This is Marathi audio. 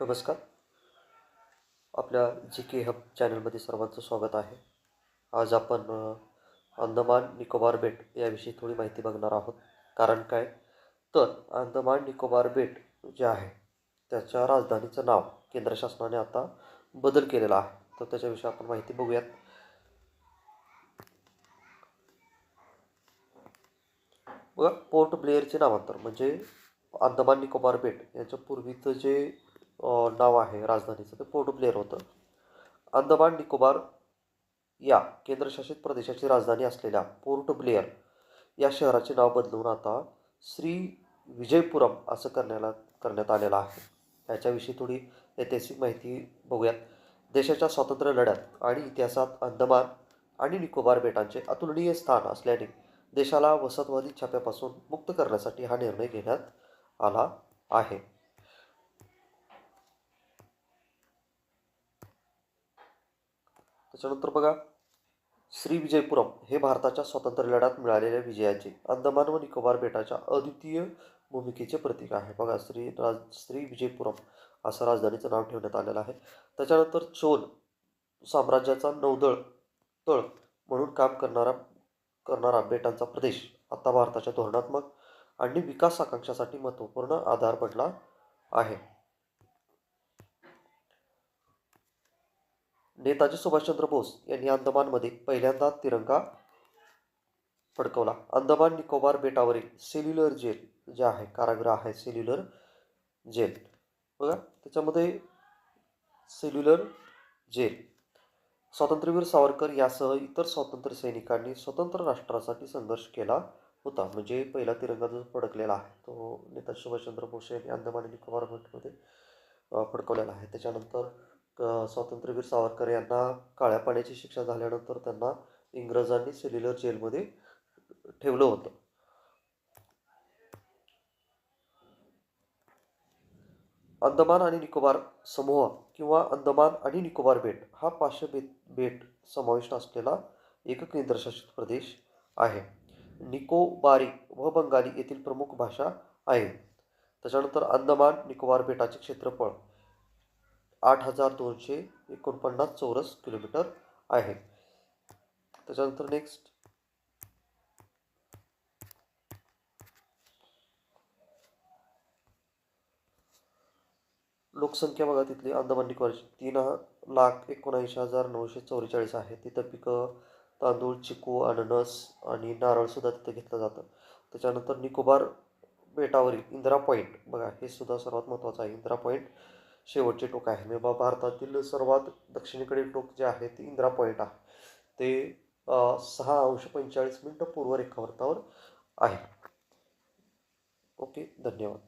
नमस्कार. आपल्या जी के हब चॅनलमध्ये सर्वांचं स्वागत आहे. आज आपण अंदमान निकोबार बेट याविषयी थोडी माहिती बघणार आहोत. कारण काय? तर अंदमान निकोबार बेट जे आहे त्याच्या राजधानीचं नाव केंद्र शासनाने आता बदल केलेला आहे. तर त्याच्याविषयी आपण माहिती बघूयात. बघा पोर्ट ब्लेअरचे नामांतर म्हणजे अंदमान निकोबार बेट याच्या पूर्वीचं जे नाव आहे राजधानीचं. ते पोर्ट ब्लेअर होतं. अंदमान निकोबार या केंद्रशासित प्रदेशाची राजधानी असलेल्या पोर्ट ब्लेअर या शहराचे नाव बदलून आता श्री विजयपुरम असं करण्याला करण्यात आलेलं आहे. याच्याविषयी थोडी ऐतिहासिक माहिती बघूयात. देशाच्या स्वातंत्र्य लढ्यात आणि इतिहासात अंदमान आणि निकोबार बेटांचे अतुलनीय स्थान असल्याने देशाला वसतवादी छाप्यापासून मुक्त करण्यासाठी हा निर्णय घेण्यात आला आहे. त्याच्यानंतर बघा श्री विजयपुरम हे भारताच्या स्वातंत्र्य लढ्यात मिळालेल्या विजयाचे अंदमान व निकोबार बेटाच्या अद्वितीय भूमिकेचे प्रतीक आहे. बघा श्री राज श्री विजयपुरम असं राजधानीचं नाव ठेवण्यात आलेलं आहे. त्याच्यानंतर चोल साम्राज्याचा नौदळ तळ म्हणून काम करणारा करणारा बेटांचा प्रदेश आता भारताच्या धोरणात्मक आणि विकास आकांक्षासाठी महत्त्वपूर्ण आधार बनला आहे. नेताजी सुभाषचंद्र बोस यांनी अंदमानमध्ये पहिल्यांदा तिरंगा फडकवला. अंदमान निकोबार बेटावरील सेल्युलर जेल जे आहे कारागृह आहे सेल्युलर जेल. बघा त्याच्यामध्ये सेल्युलर जेल. स्वातंत्र्यवीर सावरकर यासह इतर स्वातंत्र्य सैनिकांनी स्वतंत्र राष्ट्रासाठी संघर्ष केला होता. म्हणजे पहिला तिरंगा जो फडकलेला आहे तो नेताजी सुभाषचंद्र बोस यांनी अंदमान निकोबार बेटमध्ये फडकवलेला आहे. त्याच्यानंतर क स्वातंत्र्यवीर सावरकर यांना काळ्या पाण्याची शिक्षा झाल्यानंतर त्यांना इंग्रजांनी सेल्युलर जेलमध्ये ठेवलं होतं. अंदमान आणि निकोबार समूह किंवा अंदमान आणि निकोबार बेट हा पाचशे बेट बेट समाविष्ट असलेला एक केंद्रशासित प्रदेश आहे. निकोबारी व बंगाली येथील प्रमुख भाषा आहे. त्याच्यानंतर अंदमान निकोबार बेटाचे क्षेत्रफळ आठ हजार दोनशे एकोणपन्नास चौरस किलोमीटर आहे. त्याच्यानंतर नेक्स्ट लोकसंख्या बघा तिथली. अंदमान निकोबारची तीन लाख एकोणऐंशी हजार नऊशे चौवेचाळीस आहे. तिथं पिकं तांदूळ चिकू अननस आणि नारळसुद्धा तिथं घेतलं जातं. त्याच्यानंतर निकोबार बेटावरील इंदिरा पॉईंट बघा हे सुद्धा सर्वात महत्त्वाचं आहे. इंदिरा पॉईंट शेवटचे टोक आहे. म्हणजे भारतातील सर्वात दक्षिणेकडील टोक जे आहे ते इंदिरा पॉईंट आहे. ते सहा अंश पंचेचाळीस मिनटं पूर्व रेखावृत्तावर आहे. ओके धन्यवाद.